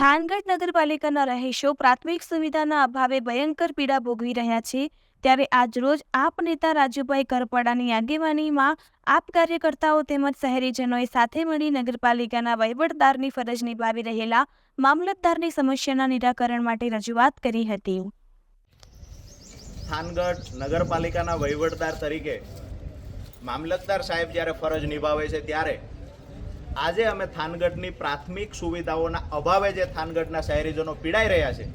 થાનગઢ નગરપાલિકાના રહીશો પ્રાથમિક સુવિધાના અભાવે ભયંકર પીડા ભોગવી રહ્યા છે, ત્યારે આજરોજ આપ નેતા રાજુભાઈ કરપડાની આગેવાનીમાં આપ કાર્યકર્તાઓ તેમજ શહેરીજનોએ સાથે મળી નગરપાલિકાના વહીવટદારની ફરજ નિભાવી રહેલા મામલતદારની સમસ્યાના નિરાકરણ માટે રજૂઆત કરી હતી. થાનગઢ નગરપાલિકાના વહીવટદાર તરીકે મામલતદાર સાહેબ જ્યારે ફરજ નિભાવે છે ત્યારે આજે અમે થાનગઢની પ્રાથમિક સુવિધાઓના અભાવે જે થાનગઢના શહેરીજનો પીડાઈ રહ્યા છે,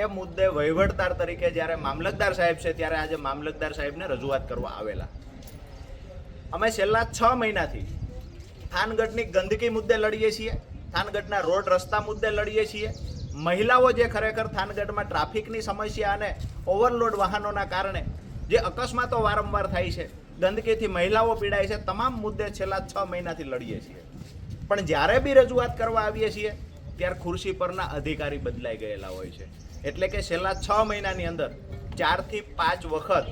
એ મુદ્દે વહીવટદાર તરીકે જ્યારે મામલતદાર સાહેબ છે, ત્યારે આજે મામલતદાર સાહેબને રજૂઆત કરવા આવેલા. અમે છેલ્લા છ મહિનાથી થાનગઢની ગંદકી મુદ્દે લડીએ છીએ, થાનગઢના રોડ રસ્તા મુદ્દે લડીએ છીએ. મહિલાઓ જે ખરેખર થાનગઢમાં ટ્રાફિકની સમસ્યા અને ઓવરલોડ વાહનોના કારણે જે અકસ્માતો વારંવાર થાય છે, ગંદકીથી મહિલાઓ પીડાય છે, તમામ મુદ્દે છેલ્લા છ મહિનાથી લડીએ છીએ. પણ જ્યારે બી રજૂઆત કરવા આવીએ છીએ, ત્યારે ખુરશી પરના અધિકારી બદલાઈ ગયેલા હોય છે. એટલે કે છેલ્લા છ મહિનાની અંદર ચારથી પાંચ વખત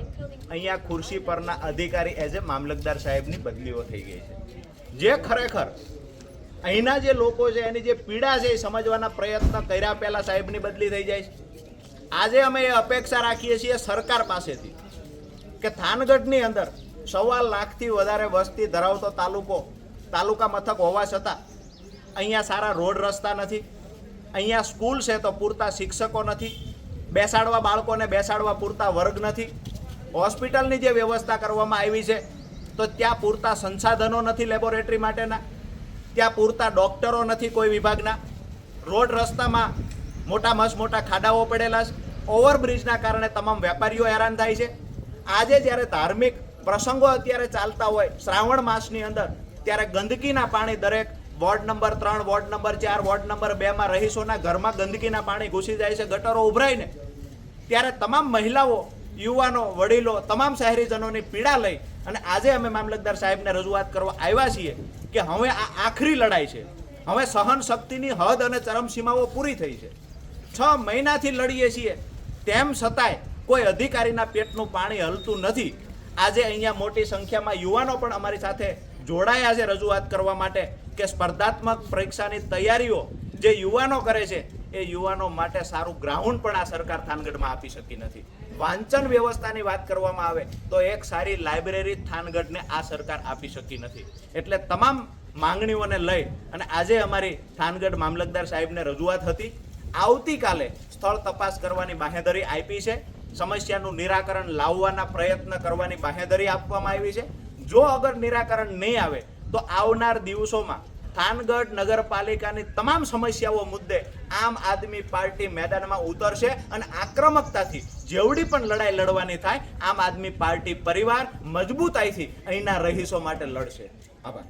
અહીંયા ખુરશી પરના અધિકારી એઝ એ મામલતદાર સાહેબની બદલીઓ થઈ ગઈ છે. જે ખરેખર અહીંના જે લોકો છે, એની જે પીડા છે એ સમજવાના પ્રયત્ન કર્યા પહેલા સાહેબની બદલી થઈ જાય છે. આજે અમે એ અપેક્ષા રાખીએ છીએ સરકાર પાસેથી કે થાનગઢની અંદર સવા લાખથી વધારે વસ્તી ધરાવતો તાલુકો તાલુકા મથક હોવા છતાં અહીંયા સારા રોડ રસ્તા નથી. અહીંયા સ્કૂલ છે તો પૂરતા શિક્ષકો નથી. બેસાડવા બાળકોને બેસાડવા પૂરતા વર્ગ નથી. હોસ્પિટલની જે વ્યવસ્થા કરવામાં આવી છે, તો ત્યાં પૂરતા સંસાધનો નથી લેબોરેટરી માટેના. ત્યાં પૂરતા ડૉક્ટરો નથી કોઈ વિભાગના. રોડ રસ્તામાં મોટા મસ મોટા ખાડાઓ પડેલા છે. ઓવરબ્રિજના કારણે તમામ વેપારીઓ હેરાન થાય છે. આજે જ્યારે ધાર્મિક પ્રસંગો અત્યારે ચાલતા હોય, શ્રાવણ માસની અંદર ત્યારે ગંદકીના પાણી દરેક વોર્ડ નંબર ત્રણ, વોર્ડ નંબર ચાર, વોર્ડ નંબર બેમાં રહીશોના ઘરમાં ગંદકીના પાણી ઘૂસી જાય છે, ગટરો ઉભરાઈને ત્યારે તમામ મહિલાઓ, યુવાનો, વડીલો, તમામ શહેરીજનોની પીડા લઈ અને આજે અમે મામલતદાર સાહેબને રજૂઆત કરવા આવ્યા છીએ કે હવે આ આખરી લડાઈ છે. હવે સહન શક્તિની હદ અને ચરમસીમાઓ પૂરી થઈ છે. છ મહિનાથી લડીએ છીએ. તેમ છતાંય કોઈ અધિકારીના પેટનું પાણી હલતું નથી. આજે અહીંયા મોટી સંખ્યામાં યુવાનો પણ અમારી સાથે જોડાયા છે રજૂઆત કરવા માટે કે સ્પર્ધાત્મક પરીક્ષાની તૈયારીઓ જે યુવાનો કરે છે, એ યુવાનો માટે સારું ગ્રાઉન્ડ પણ આ સરકાર થાનગઢમાં આપી શકી નથી. વાંચન વ્યવસ્થાની વાત કરવામાં આવે તો એક સારી લાઇબ્રેરી થાનગઢને આ સરકાર આપી શકી નથી. એટલે તમામ માંગણીઓને લઈ અને આજે અમારી થાનગઢ મામલતદાર સાહેબને રજૂઆત હતી. આવતીકાલે સ્થળ તપાસ કરવાની બાહેધરી આપી છે. સમસ્યાનું નિરાકરણ લાવવાના પ્રયત્ન કરવાની બાહેધરી આપવામાં આવી છે. જો અગર નિરાકરણ નહીં આવે, તો આવનાર દિવસોમાં થાનગઢ નગરપાલિકાની તમામ સમસ્યાઓ મુદ્દે આમ આદમી પાર્ટી મેદાનમાં ઉતરશે અને આક્રમકતાથી જેવડી પણ લડાઈ લડવાની થાય, આમ આદમી પાર્ટી પરિવાર મજબૂતાઈથી અહીંના રહીશો માટે લડશે. આભાર.